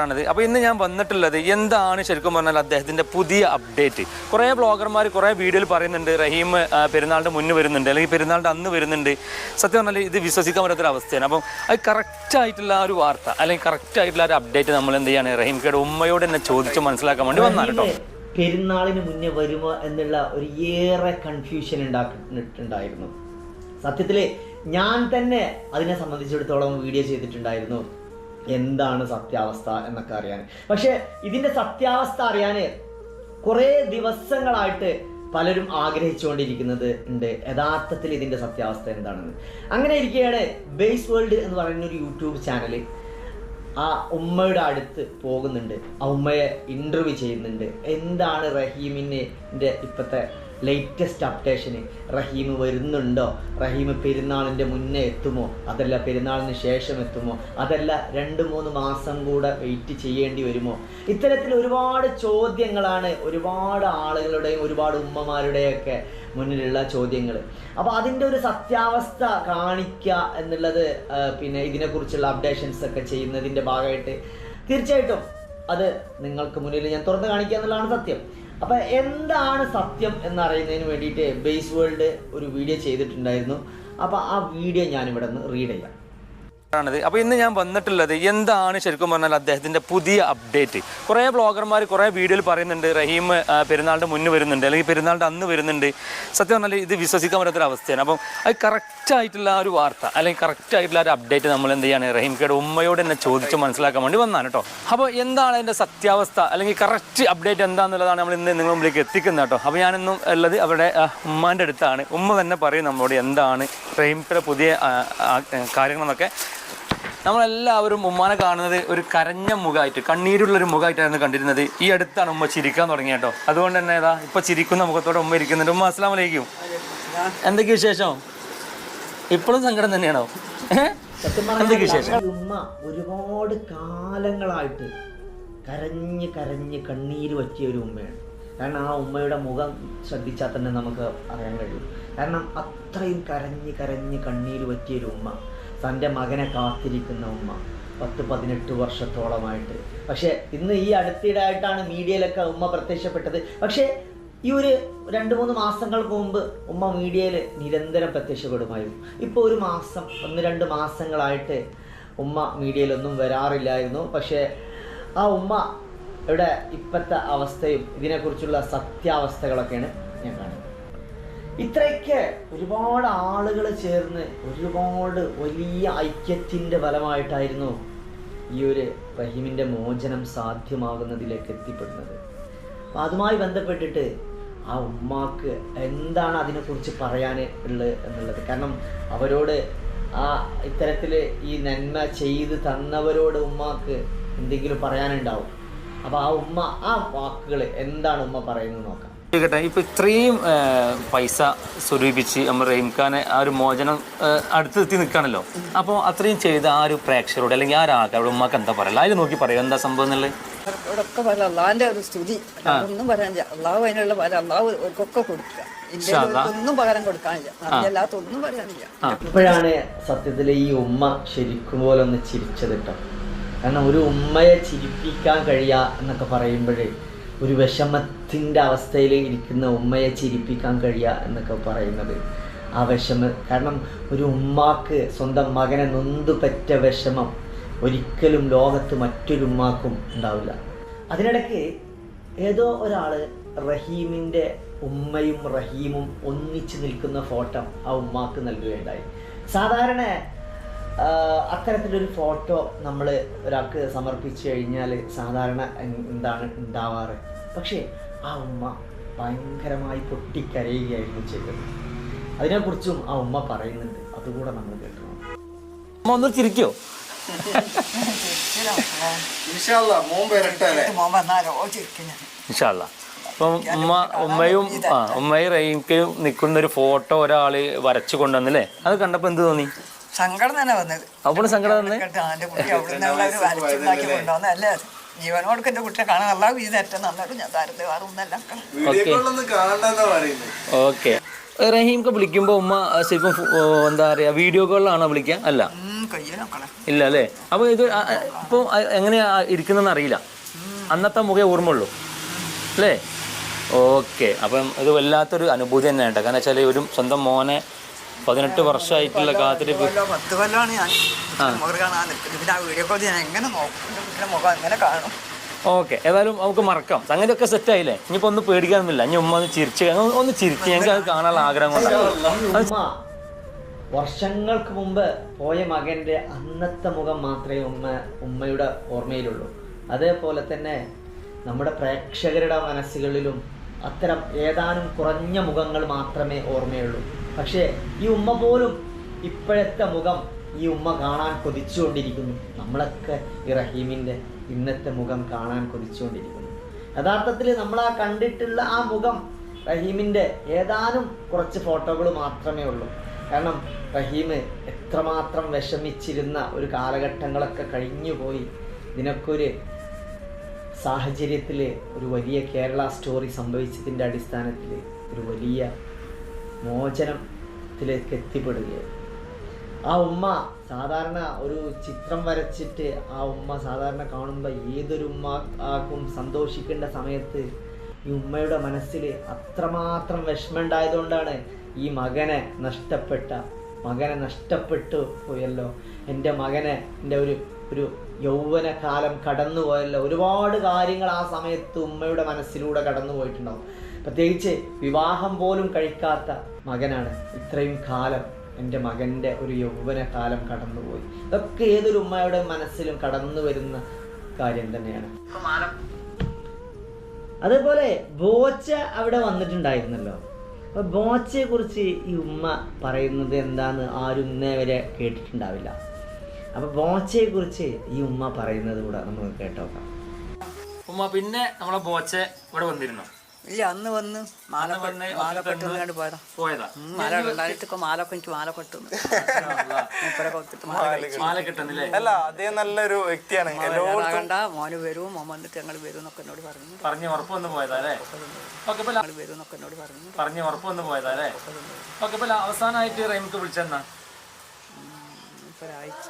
ആണത്. അപ്പോൾ ഇന്ന് ഞാൻ വന്നിട്ടുള്ളത് എന്താണ് ശരിക്കും പറഞ്ഞാൽ അദ്ദേഹത്തിന്റെ പുതിയ അപ്ഡേറ്റ്? കുറേ ബ്ലോഗർമാർ കുറേ വീഡിയോയിൽ പറയുന്നുണ്ട് റഹീം പെരുന്നാളിന്റെ മുന്നേ വരുന്നുണ്ട് അല്ലെങ്കിൽ പെരുന്നാളിന്റെ അന്ന് വരുന്നുണ്ട്. സത്യം പറഞ്ഞാൽ ഇത് വിശ്വസിക്കാൻ പറ്റാത്തൊരു അവസ്ഥയാണ്. അപ്പം അത് കറക്റ്റ് ആയിട്ടുള്ള ഒരു വാർത്ത അല്ലെങ്കിൽ കറക്റ്റ് ആയിട്ടുള്ള ഒരു അപ്ഡേറ്റ് നമ്മൾ എന്ത് ചെയ്യാണ് റഹീംക്കയുടെ ഉമ്മയോട് തന്നെ ചോദിച്ച് മനസ്സിലാക്കാൻ വേണ്ടി വന്നാൽ കേട്ടോ. പെരുന്നാളിന് മുന്നേ വരുമോ എന്നുള്ള ഒരു ഏറെ കൺഫ്യൂഷൻ ഉണ്ടാക്കിയിട്ടുണ്ടായിരുന്നു സത്യത്തിൽ ഞാൻ തന്നെ അതിനെ സംബന്ധിച്ചിടത്തോളം വീഡിയോ ചെയ്തിട്ടുണ്ടായിരുന്നു. എന്താണ് സത്യാവസ്ഥ എന്നൊക്കെ അറിയാൻ. പക്ഷെ ഇതിന്റെ സത്യാവസ്ഥ അറിയാൻ കുറേ ദിവസങ്ങളായിട്ട് പലരും ആഗ്രഹിച്ചുകൊണ്ടിരിക്കുന്നത് ഉണ്ട്. യഥാർത്ഥത്തിൽ ഇതിന്റെ സത്യാവസ്ഥ എന്താണെന്ന്. അങ്ങനെ ഇരിക്കുകയാണ് ബേസ് വേൾഡ് എന്ന് പറയുന്ന ഒരു യൂട്യൂബ് ചാനൽ ആ ഉമ്മയുടെ അടുത്ത് പോകുന്നുണ്ട്. ആ ഉമ്മയെ ഇന്റർവ്യൂ ചെയ്യുന്നുണ്ട്. എന്താണ് റഹീമിന്റെ ഇപ്പോഴത്തെ ലേറ്റസ്റ്റ് അപ്ഡേഷന് റഹീം വരുന്നുണ്ടോ? റഹീം പെരുന്നാളിന്റെ മുന്നേ എത്തുമോ? അതല്ല പെരുന്നാളിന് ശേഷം എത്തുമോ? അതല്ല രണ്ട് മൂന്ന് മാസം കൂടെ വെയിറ്റ് ചെയ്യേണ്ടി വരുമോ? ഇത്തരത്തിൽ ഒരുപാട് ചോദ്യങ്ങളാണ് ഒരുപാട് ആളുകളുടെയും ഒരുപാട് ഉമ്മമാരുടെയൊക്കെ മുന്നിലുള്ള ചോദ്യങ്ങൾ അപ്പോൾ അതിന്റെ ഒരു സത്യാവസ്ഥ കാണിക്കുക എന്നുള്ളത് പിന്നെ ഇതിനെക്കുറിച്ചുള്ള അപ്ഡേഷൻസ് ഒക്കെ ചെയ്യുന്നതിന്റെ ഭാഗമായിട്ട് തീർച്ചയായിട്ടും അത് നിങ്ങൾക്ക് മുന്നിൽ ഞാൻ തുറന്ന് കാണിക്കുക എന്നുള്ളതാണ് സത്യം. അപ്പൊ എന്താണ് സത്യം എന്നറിയുന്നതിന് വേണ്ടിയിട്ട് ബേസ് വേൾഡ് ഒരു വീഡിയോ ചെയ്തിട്ടുണ്ടായിരുന്നു. അപ്പൊ ആ വീഡിയോ ഞാൻ ഇവിടെ നിന്ന് റീഡ് ചെയ്യാം. ആണത്. അപ്പോൾ ഇന്ന് ഞാൻ വന്നിട്ടുള്ളത് എന്താണ് ശരിക്കും പറഞ്ഞാൽ അദ്ദേഹത്തിന്റെ പുതിയ അപ്ഡേറ്റ്? കുറേ ബ്ലോഗർമാർ കുറേ വീഡിയോയിൽ പറയുന്നുണ്ട് റഹീം പെരുന്നാളിന്റെ മുന്നേ വരുന്നുണ്ട് അല്ലെങ്കിൽ പെരുന്നാളിന്റെ അന്ന് വരുന്നുണ്ട്. സത്യം പറഞ്ഞാൽ ഇത് വിശ്വസിക്കാൻ പറ്റാത്തൊരു അവസ്ഥയാണ്. അപ്പം അത് കറക്റ്റ് ആയിട്ടുള്ള ആ ഒരു വാർത്ത അല്ലെങ്കിൽ കറക്റ്റ് ആയിട്ടുള്ള ഒരു അപ്ഡേറ്റ് നമ്മൾ എന്ത് ചെയ്യാണ് റഹീംക്കയുടെ ഉമ്മയോട് തന്നെ ചോദിച്ച് മനസ്സിലാക്കാൻ വേണ്ടി വന്നാണ് കേട്ടോ. അപ്പോൾ എന്താണ് അതിന്റെ സത്യാവസ്ഥ അല്ലെങ്കിൽ കറക്റ്റ് അപ്ഡേറ്റ് എന്താണെന്നുള്ളതാണ് നമ്മൾ ഇന്ന് നിങ്ങളുടെ മുമ്പിലേക്ക് എത്തിക്കുന്നത് കേട്ടോ. അപ്പോൾ ഞാനിന്നും ഉള്ളത് അവരുടെ ഉമ്മാന്റെ അടുത്താണ്. ഉമ്മ തന്നെ പറയും നമ്മളോട് എന്താണ് റഹീം റഹീംക്കയുടെ പുതിയ കാര്യങ്ങളെന്നൊക്കെ. നമ്മളെല്ലാവരും ഉമ്മാനെ കാണുന്നത് ഒരു കരഞ്ഞ മുഖമായിട്ട് കണ്ണീരുള്ളൊരു മുഖമായിട്ടായിരുന്നു കണ്ടിരുന്നത്. ഈ അടുത്താണ് ഉമ്മ ചിരിക്കാൻ തുടങ്ങിയ കേട്ടോ അതുകൊണ്ട് തന്നെ ഏതാ ഇപ്പൊ ചിരിക്കുന്ന മുഖത്തോടെ ഉമ്മ ഇരിക്കുന്നുണ്ട്. ഉമ്മ അസ്ലാം വലൈക്കും എന്തൊക്കെ വിശേഷം? ഇപ്പോഴും സങ്കടം തന്നെയാണോ? എന്തൊക്കെ വിശേഷം? ഉമ്മ ഒരുപാട് കാലങ്ങളായിട്ട് കരഞ്ഞ് കരഞ്ഞ് കണ്ണീര് പറ്റിയ ഒരു ഉമ്മയാണ്. കാരണം ആ ഉമ്മയുടെ മുഖം ശ്രദ്ധിച്ചാൽ തന്നെ നമുക്ക് അറിയാൻ കഴിയും. കാരണം അത്രയും കരഞ്ഞ് കരഞ്ഞ് കണ്ണീര് പറ്റിയ ഒരു ഉമ്മ. തന്റെ മകനെ കാത്തിരിക്കുന്ന ഉമ്മ. പത്ത് പതിനെട്ട് വർഷത്തോളമായിട്ട്. പക്ഷേ ഇന്ന് ഈ അടുത്തിടെയായിട്ടാണ് മീഡിയയിലൊക്കെ ഉമ്മ പ്രത്യക്ഷപ്പെട്ടത്. പക്ഷേ ഈ ഒരു രണ്ട് മൂന്ന് മാസങ്ങൾക്ക് മുമ്പ് ഉമ്മ മീഡിയയിൽ നിരന്തരം പ്രത്യക്ഷപ്പെടുമായിരുന്നു. ഇപ്പോൾ ഒരു മാസം ഒന്ന് രണ്ട് മാസങ്ങളായിട്ട് ഉമ്മ മീഡിയയിലൊന്നും വരാറില്ലായിരുന്നു. പക്ഷേ ആ ഉമ്മ ഇവിടെ ഇപ്പോഴത്തെ അവസ്ഥയും ഇതിനെക്കുറിച്ചുള്ള സത്യാവസ്ഥകളൊക്കെയാണ് ഞാൻ കാണുന്നത്. ഇത്രയൊക്കെ ഒരുപാട് ആളുകൾ ചേർന്ന് ഒരുപാട് വലിയ ഐക്യത്തിന്റെ ഫലമായിട്ടായിരുന്നു ഈ ഒരു റഹീമിന്റെ മോചനം സാധ്യമാകുന്നതിലേക്ക് എത്തിപ്പെടുന്നത്. അപ്പം അതുമായി ബന്ധപ്പെട്ടിട്ട് ആ ഉമ്മാക്ക് എന്താണ് അതിനെക്കുറിച്ച് പറയാൻ ഉള്ളത് എന്നുള്ളത്? കാരണം അവരോട് ആ ഇത്തരത്തിൽ ഈ നന്മ ചെയ്ത് തന്നവരോട് ഉമ്മാക്ക് എന്തെങ്കിലും പറയാനുണ്ടാവും. അപ്പോൾ ആ ഉമ്മ ആ വാക്കുകൾ എന്താണ് ഉമ്മ പറയുന്നത് നോക്കാം. കേട്ടെ ഇപ്പൊ ഇത്രയും പൈസ സ്വരൂപിച്ച് നമ്മൾ റഹീംഖാനെ ആ ഒരു മോചനം അടുത്തെത്തി നിൽക്കുകയാണല്ലോ. അപ്പോൾ അത്രയും ചെയ്ത ആ ഒരു പ്രേക്ഷകരോട് അല്ലെങ്കിൽ ആ ഒരാൾക്കാരോട് ഉമ്മക്ക് എന്താ പറയല്ല അതിൽ നോക്കി പറയുക എന്താ സംഭവം എന്നുള്ളത്? ഇവിടൊക്കെ പല അള്ളാഹിന്റെ ഒരു സ്തുതി. ഒന്നും പറയാനില്ല. അള്ളാഹു അതിനുള്ള പല അള്ളാഹു അവർക്കൊക്കെ കൊടുക്കുക. ഒന്നും പകരം കൊടുക്കാനില്ല. അല്ലാത്ത ഒന്നും പറയാനില്ല. ഇപ്പോഴാണ് സത്യത്തിൽ ഈ ഉമ്മ ശരിക്കും പോലെ ഒന്ന് ചിരിച്ചത് കേട്ടോ. കാരണം ഒരു ഉമ്മയെ ചിരിപ്പിക്കാൻ കഴിയുക എന്നൊക്കെ പറയുമ്പോഴേ ഒരു വിഷമത്തിന്റെ അവസ്ഥയിൽ ഇരിക്കുന്ന ഉമ്മയെ ചിരിപ്പിക്കാൻ കഴിയുക എന്നൊക്കെ പറയുന്നത്. ആ വിഷമ കാരണം ഒരു ഉമ്മാക്ക് സ്വന്തം മകനെ നൊന്തു പറ്റ വിഷമം ഒരിക്കലും ലോകത്ത് മറ്റൊരു ഉമ്മാക്കും ഉണ്ടാവില്ല. അതിനിടയ്ക്ക് ഏതോ ഒരാൾ റഹീമിന്റെ ഉമ്മയും റഹീമും ഒന്നിച്ച് നിൽക്കുന്ന ഫോട്ടോ ആ ഉമ്മാക്ക് നൽകുകയുണ്ടായി. സാധാരണ അത്തരത്തിലൊരു ഫോട്ടോ നമ്മൾ ഒരാൾക്ക് സമർപ്പിച്ചു കഴിഞ്ഞാൽ സാധാരണ എന്താണ് ഉണ്ടാവാറ്? പക്ഷേ ആ ഉമ്മ ഭയങ്കരമായി പൊട്ടിക്കരയുകയായിരുന്നു ചെയ്തത്. അതിനെക്കുറിച്ചും ആ ഉമ്മ പറയുന്നുണ്ട്. അതുകൂടെ നമ്മൾ കേട്ടു അമ്മ ഒന്ന് ചിരിക്കോ? അപ്പം ഉമ്മ ഉമ്മയും ആ ഉമ്മയും റഹീംക്കയും നിൽക്കുന്ന ഒരു ഫോട്ടോ ഒരാൾ വരച്ചു കൊണ്ടുവന്നല്ലേ? അത് കണ്ടപ്പോൾ എന്ത് തോന്നി? സങ്കടം തന്നെ വന്നത്. അപ്പോൾ സങ്കടം തന്നെ? ജീവനോടൊക്കെ എന്റെ കുട്ടിയെ കാണാൻ നല്ല വീതി ഏറ്റവും നന്നായിട്ട് ഞാൻ താരത്തെ വേറെ ഒന്നല്ല ഓക്കെ. റഹീംക്ക് വിളിക്കുമ്പോൾ ഉമ്മ ശരിക്കും എന്താ പറയുക വീഡിയോ കോളിലാണോ വിളിക്കുക അല്ല ഇല്ല അല്ലേ? അപ്പോൾ ഇത് ആ- ആ- ഇപ്പൊ ആ- എങ്ങനെയാ ഇരിക്കുന്നതെന്ന് അറിയില്ല. അന്നത്തെ മുഖേ ഓർമ്മയുള്ളൂ. അല്ലേ? ഓക്കെ. അപ്പം ഇത് വല്ലാത്തൊരു അനുഭൂതി തന്നെ ഉണ്ട് കാരണം വെച്ചാൽ ഒരു സ്വന്തം മോനെ പതിനെട്ട് വർഷമായിട്ടുള്ള കാത്തിരിപ്പ്. പത്ത് കൊല്ലമാണ് ഞാൻ വീഡിയോ കോൾ ഞാൻ എങ്ങനെ നോക്കും? കുട്ടിയുടെ മുഖം അങ്ങനെ കാണും. ഓക്കെ ഏതായാലും നമുക്ക് മറക്കാം. സംഗതിയൊക്കെ സെറ്റ് ആയില്ലേ? ഇനിയിപ്പോ ഒന്ന് പേടിക്കാനൊന്നുമില്ല. ഇനി ഉമ്മ ഒന്ന് ചിരിച്ച് ഒന്ന് ചിരിച്ച്. ഞങ്ങൾക്ക് അത് കാണാനുള്ള ആഗ്രഹം കൊണ്ടാണ് ഉമ്മ വർഷങ്ങൾക്ക് മുമ്പ് പോയ മകന്റെ അന്നത്തെ മുഖം മാത്രമേ ഉമ്മ ഉമ്മയുടെ ഓർമ്മയിലുള്ളൂ. അതേപോലെ തന്നെ നമ്മുടെ പ്രേക്ഷകരുടെ മനസ്സുകളിലും അത്തരം ഏതാനും കുറഞ്ഞ മുഖങ്ങൾ മാത്രമേ ഓർമ്മയുള്ളൂ. പക്ഷേ ഈ ഉമ്മ പോലും ഇപ്പോഴത്തെ മുഖം ഈ ഉമ്മ കാണാൻ കൊതിച്ചുകൊണ്ടിരിക്കുന്നു. നമ്മളൊക്കെ ഈ റഹീമിന്റെ ഇന്നത്തെ മുഖം കാണാൻ കൊതിച്ചുകൊണ്ടിരിക്കുന്നു. യഥാർത്ഥത്തിൽ നമ്മൾ ആ കണ്ടിട്ടുള്ള ആ മുഖം റഹീമിന്റെ ഏതാനും കുറച്ച് ഫോട്ടോകൾ മാത്രമേ ഉള്ളൂ. കാരണം റഹീം എത്രമാത്രം വിഷമിച്ചിരുന്ന ഒരു കാലഘട്ടങ്ങളൊക്കെ കഴിഞ്ഞുപോയി. ഇതിനൊക്കെ ഒരു സാഹചര്യത്തിൽ ഒരു വലിയ കേരള സ്റ്റോറി സംഭവിച്ചതിന്റെ അടിസ്ഥാനത്തിൽ ഒരു വലിയ മോചനത്തിലേക്ക് എത്തിപ്പെടുകയാണ് ആ ഉമ്മ സാധാരണ ഒരു ചിത്രം വരച്ചിട്ട് ആ ഉമ്മ സാധാരണ കാണുമ്പോൾ ഏതൊരു ഉമ്മ ആക്കും സന്തോഷിക്കേണ്ട സമയത്ത് ഈ ഉമ്മയുടെ മനസ്സിൽ അത്രമാത്രം വിഷമമുണ്ടായതുകൊണ്ടാണ് ഈ മകനെ നഷ്ടപ്പെട്ട മകനെ നഷ്ടപ്പെട്ടു പോയല്ലോ. എന്റെ മകനെ എന്റെ ഒരു ഒരു യൗവന കാലം കടന്നു പോയല്ലോ ഒരുപാട് കാര്യങ്ങൾ ആ സമയത്ത് ഉമ്മയുടെ മനസ്സിലൂടെ കടന്നു പോയിട്ടുണ്ടാവും പ്രത്യേകിച്ച് വിവാഹം പോലും കഴിക്കാത്ത മകനാണ് ഇത്രയും കാലം എന്റെ മകന്റെ ഒരു യൗവന കാലം കടന്നുപോയി. ഇതൊക്കെ ഏതൊരു ഉമ്മയുടെ മനസ്സിലും കടന്നു വരുന്ന കാര്യം തന്നെയാണ്. അതേപോലെ ബോച്ച അവിടെ വന്നിട്ടുണ്ടായിരുന്നല്ലോ. അപ്പോൾ ബോച്ചയെ കുറിച്ച് ഈ ഉമ്മ പറയുന്നത് എന്താന്ന് ആരും ഇന്നേ വരെ കേട്ടിട്ടുണ്ടാവില്ല. അപ്പോൾ ബോച്ചയെ കുറിച്ച് ഈ ഉമ്മ പറയുന്നത് കൂടെ നമ്മൾ കേട്ടോക്കാം. ഉമ്മ പിന്നെ നമ്മളെ ബോച്ച ഇവിടെ വന്നിരുന്നു. ഇല്ല അന്ന് വന്ന് മാല വന്ന് മാല ഉണ്ടായിട്ട് പോയതാ. പോയതാ. ഉം, മാല രണ്ടായിരത്തൊക്കെ മാലൊക്കെ എനിക്ക് മാല പെട്ടുന്നു. അല്ല അദ്ദേഹം നല്ലൊരു വ്യക്തിയാണ്. കണ്ട മോന് വരും മോൻ വന്നിട്ട് ഞങ്ങൾ വരും എന്നൊക്കെ എന്നോട് പറഞ്ഞു പറഞ്ഞു ഉറപ്പ് വന്ന് പോയതാ അല്ലേ? ഞങ്ങൾ വരും എന്നൊക്കെ എന്നോട് പറഞ്ഞു പറഞ്ഞു ഉറപ്പ് വന്ന് പോയതാ അല്ലേ? ഓക്കെ ഇപ്പൊ അവസാനമായിട്ട് റെയിംക്ക് വിളിച്ചെന്നാ ഒരാഴ്ച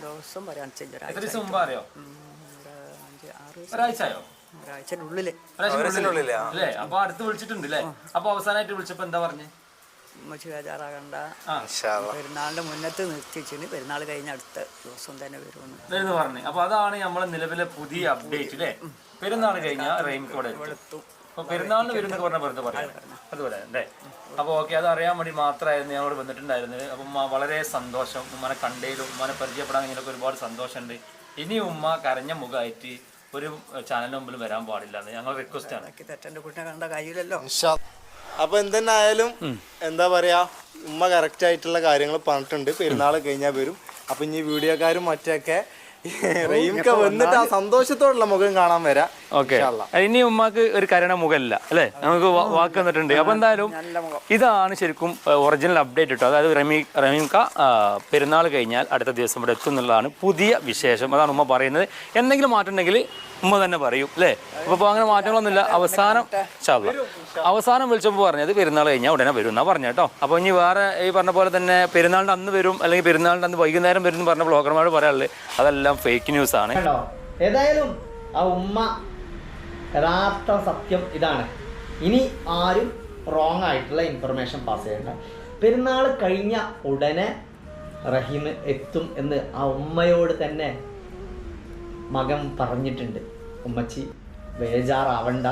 ദിവസം പറയാൻ ചെല്ലൊരാഴ്ച ഒരാഴ്ച ദിവസം മുമ്പ് അറിയോ ഉം, ഒരു അഞ്ച് ആറ് ദിവസം ഒരാഴ്ചയോ ഒരാഴ്ചയുടെ ഉള്ളിൽ ഒരാഴ്ച അല്ലേ? അപ്പൊ അടുത്ത് വിളിച്ചിട്ടുണ്ട് അല്ലേ? അപ്പൊ അവസാനമായിട്ട് വിളിച്ചപ്പോ എന്താ പറഞ്ഞേ? ഉമ്മച്ചി ബേജാറാകണ്ട. പെരുന്നാളിന്റെ മുന്നത്ത് നിർത്തിച്ചിന് പെരുന്നാൾ കഴിഞ്ഞ അടുത്ത ദിവസം തന്നെ വരുമെന്ന്. പറഞ്ഞു. അപ്പൊ അതാണ് നമ്മളെ നിലവിലെ പുതിയ അപ്ഡേറ്റ് അല്ലേ പെരുന്നാൾ കഴിഞ്ഞ റെയിൻകോട് എത്തും അപ്പോൾ പെരുന്നാളിന് വരുന്നൊക്കെ പറഞ്ഞ വെറുതെ പറയാം. അതുപോലെ അല്ലേ? അപ്പൊ ഓക്കെ അത് അറിയാൻ വേണ്ടി മാത്രമായിരുന്നു ഞങ്ങളോട് വന്നിട്ടുണ്ടായിരുന്നത്. അപ്പം വളരെ സന്തോഷം. ഉമ്മനെ കണ്ടതിലും ഉമ്മനെ പരിചയപ്പെടാൻ ഇങ്ങനെയൊക്കെ ഒരുപാട് സന്തോഷമുണ്ട്. ഇനി ഉമ്മ കരഞ്ഞ മുഖമായിട്ട് ഒരു ചാനലിന് മുമ്പിൽ വരാൻ പാടില്ല എന്ന് ഞങ്ങൾ റിക്വസ്റ്റ് ആണ്. ബാക്കി തെറ്റന്റെ കുട്ടിനെ കണ്ട കഴിയില്ലല്ലോ അപ്പൊ എന്തെന്നായാലും എന്താ പറയാ ഉമ്മ കറക്റ്റ് ആയിട്ടുള്ള കാര്യങ്ങൾ പറഞ്ഞിട്ടുണ്ട്. പെരുന്നാൾ കഴിഞ്ഞാൽ വരും. അപ്പൊ ഇനി വീഡിയോക്കാരും മറ്റൊക്കെ റഹീംക്ക വന്നിട്ട് ആ സന്തോഷത്തോടുള്ള മുഖം കാണാൻ വരാം. ഓക്കെ. ഇനി ഉമ്മാക്ക് ഒരു കരണ മുഖമില്ല അല്ലേ? നമുക്ക് വാക്ക് തന്നിട്ടുണ്ട് അപ്പൊ എന്തായാലും ഇതാണ് ശരിക്കും ഒറിജിനൽ അപ്ഡേറ്റ് കിട്ടും അതായത് റമീ റമീംക പെരുന്നാൾ കഴിഞ്ഞാൽ അടുത്ത ദിവസം ഇവിടെ എത്തും എന്നുള്ളതാണ് പുതിയ വിശേഷം. അതാണ് ഉമ്മ പറയുന്നത്. എന്തെങ്കിലും മാറ്റം ഉണ്ടെങ്കിൽ ഉമ്മ തന്നെ പറയും അല്ലേ? അപ്പൊ അങ്ങനെ മാറ്റങ്ങളൊന്നുമില്ല. അവസാനം ചാവുക. അവസാനം വിളിച്ചപ്പോൾ പറഞ്ഞത് പെരുന്നാൾ കഴിഞ്ഞാൽ ഉടനെ വരും എന്നാ പറഞ്ഞു കേട്ടോ. അപ്പോൾ ഇനി വേറെ ഈ പറഞ്ഞ പോലെ തന്നെ പെരുന്നാളിന്റെ അന്ന് വരും അല്ലെങ്കിൽ പെരുന്നാളിന്റെ അന്ന് വൈകുന്നേരം വരും എന്ന് പറഞ്ഞ ബ്ലോഗർമാർ പറയാനുള്ളത് അതെല്ലാം ഫേക്ക് ന്യൂസ് ആണ്. ഏതായാലും ആ ഉമ്മ യഥാർത്ഥ സത്യം ഇതാണ്. ഇനി ആരും റോങ് ആയിട്ടുള്ള ഇൻഫർമേഷൻ പാസ് ചെയ്യണ്ട. പെരുന്നാൾ കഴിഞ്ഞ ഉടനെ റഹീം എത്തും എന്ന് ആ ഉമ്മയോട് തന്നെ മകൻ പറഞ്ഞിട്ടുണ്ട്. ഉമ്മച്ചി ബേജാറാവണ്ട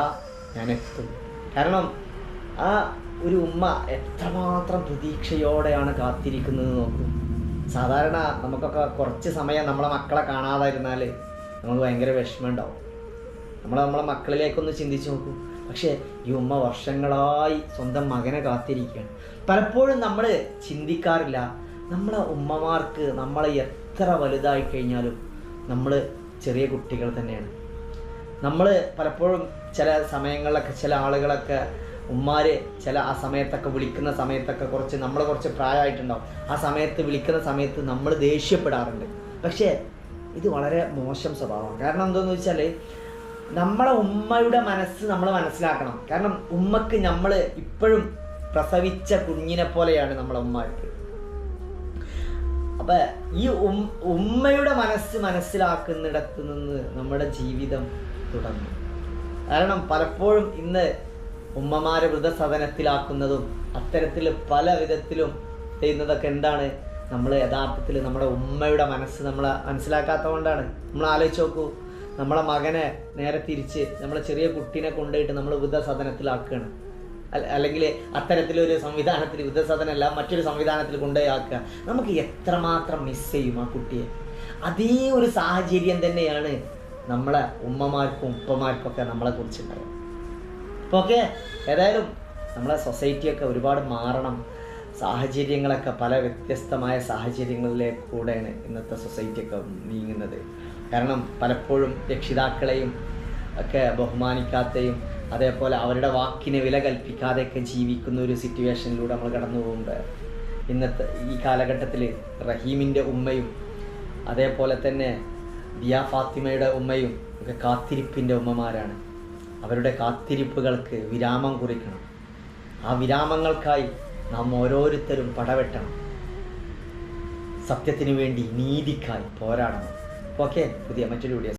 ഞാൻ എത്തും. കാരണം ആ ഒരു ഉമ്മ എത്രമാത്രം പ്രതീക്ഷയോടെയാണ് കാത്തിരിക്കുന്നത് നോക്കും. സാധാരണ നമുക്കൊക്കെ കുറച്ച് സമയം നമ്മളെ മക്കളെ കാണാതായിരുന്നാൽ നമുക്ക് ഭയങ്കര വിഷമം ഉണ്ടാവും. നമ്മൾ നമ്മളെ മക്കളിലേക്കൊന്ന് ചിന്തിച്ച് നോക്കൂ. പക്ഷേ ഈ ഉമ്മ വർഷങ്ങളായി സ്വന്തം മകനെ കാത്തിരിക്കുകയാണ്. പലപ്പോഴും നമ്മൾ ചിന്തിക്കാറില്ല നമ്മളെ ഉമ്മമാർക്ക് നമ്മളെ എത്ര വലുതായി കഴിഞ്ഞാലും നമ്മൾ ചെറിയ കുട്ടികൾ തന്നെയാണ്. നമ്മൾ പലപ്പോഴും ചില സമയങ്ങളിലൊക്കെ ചില ആളുകളൊക്കെ ഉമ്മാര് ചില ആ സമയത്തൊക്കെ വിളിക്കുന്ന സമയത്തൊക്കെ കുറച്ച് നമ്മൾ കുറച്ച് പ്രായമായിട്ടുണ്ടാവും. ആ സമയത്ത് വിളിക്കുന്ന സമയത്ത് നമ്മൾ ദേഷ്യപ്പെടാറുണ്ട്. പക്ഷേ ഇത് വളരെ മോശം സ്വഭാവമാണ്. കാരണം എന്താണെന്ന് വെച്ചാൽ നമ്മളെ ഉമ്മയുടെ മനസ്സ് നമ്മൾ മനസ്സിലാക്കണം. കാരണം ഉമ്മക്ക് നമ്മൾ ഇപ്പോഴും പ്രസവിച്ച കുഞ്ഞിനെ പോലെയാണ് നമ്മളെ ഉമ്മായിട്ട് അപ്പൊ ഈ ഉമ്മയുടെ മനസ്സ് മനസ്സിലാക്കുന്നിടത്ത് നിന്ന് നമ്മുടെ ജീവിതം തുടങ്ങും. കാരണം പലപ്പോഴും ഇന്ന് ഉമ്മമാരെ വൃതസദനത്തിലാക്കുന്നതും അത്തരത്തിൽ പല വിധത്തിലും ചെയ്യുന്നതൊക്കെ എന്താണ്? നമ്മൾ യഥാർത്ഥത്തിൽ നമ്മുടെ ഉമ്മയുടെ മനസ്സ് നമ്മളെ മനസ്സിലാക്കാത്തതുകൊണ്ടാണ്. നമ്മൾ ആലോചിച്ച് നോക്കൂ. നമ്മളെ മകനെ നേരെ തിരിച്ച് നമ്മളെ ചെറിയ കുട്ടീനെ കൊണ്ടുപോയിട്ട് നമ്മൾ വൃദ്ധസദനത്തിലാക്കുകയാണ് അല്ല- അല്ലെങ്കിൽ അത്തരത്തിലൊരു സംവിധാനത്തിൽ വൃദ്ധസദനമല്ല മറ്റൊരു സംവിധാനത്തിൽ കൊണ്ടുപോയി ആക്കുക. നമുക്ക് എത്രമാത്രം മിസ് ചെയ്യും ആ കുട്ടിയെ. അതേ ഒരു സാഹചര്യം തന്നെയാണ് നമ്മളെ ഉമ്മമാർക്കും ഉപ്പമാർക്കും ഒക്കെ നമ്മളെ കുറിച്ചുണ്ടാവും അപ്പോൾ ഓക്കെ? ഏതായാലും നമ്മളെ സൊസൈറ്റിയൊക്കെ ഒരുപാട് മാറണം. സാഹചര്യങ്ങളൊക്കെ പല വ്യത്യസ്തമായ സാഹചര്യങ്ങളിലെ കൂടെയാണ് ഇന്നത്തെ സൊസൈറ്റിയൊക്കെ നീങ്ങുന്നത്. കാരണം പലപ്പോഴും രക്ഷിതാക്കളെയും ഒക്കെ ബഹുമാനിക്കാതെയും അതേപോലെ അവരുടെ വാക്കിനെ വില കൽപ്പിക്കാതെയൊക്കെ ജീവിക്കുന്ന ഒരു സിറ്റുവേഷനിലൂടെ നമ്മൾ കടന്നു പോകുമ്പോൾ ഇന്നത്തെ ഈ കാലഘട്ടത്തിൽ റഹീമിന്റെ ഉമ്മയും അതേപോലെ തന്നെ ദിയ ഫാത്തിമയുടെ ഉമ്മയും ഒക്കെ കാത്തിരിപ്പിന്റെ ഉമ്മമാരാണ്. അവരുടെ കാത്തിരിപ്പുകൾക്ക് വിരാമം കുറിക്കണം. ആ വിരാമങ്ങൾക്കായി നാം ഓരോരുത്തരും പടവെട്ടണം. സത്യത്തിനു വേണ്ടി നീതിക്കായി പോരാടണം. ഓക്കെ പുതിയ മറ്റൊരു വീഡിയോ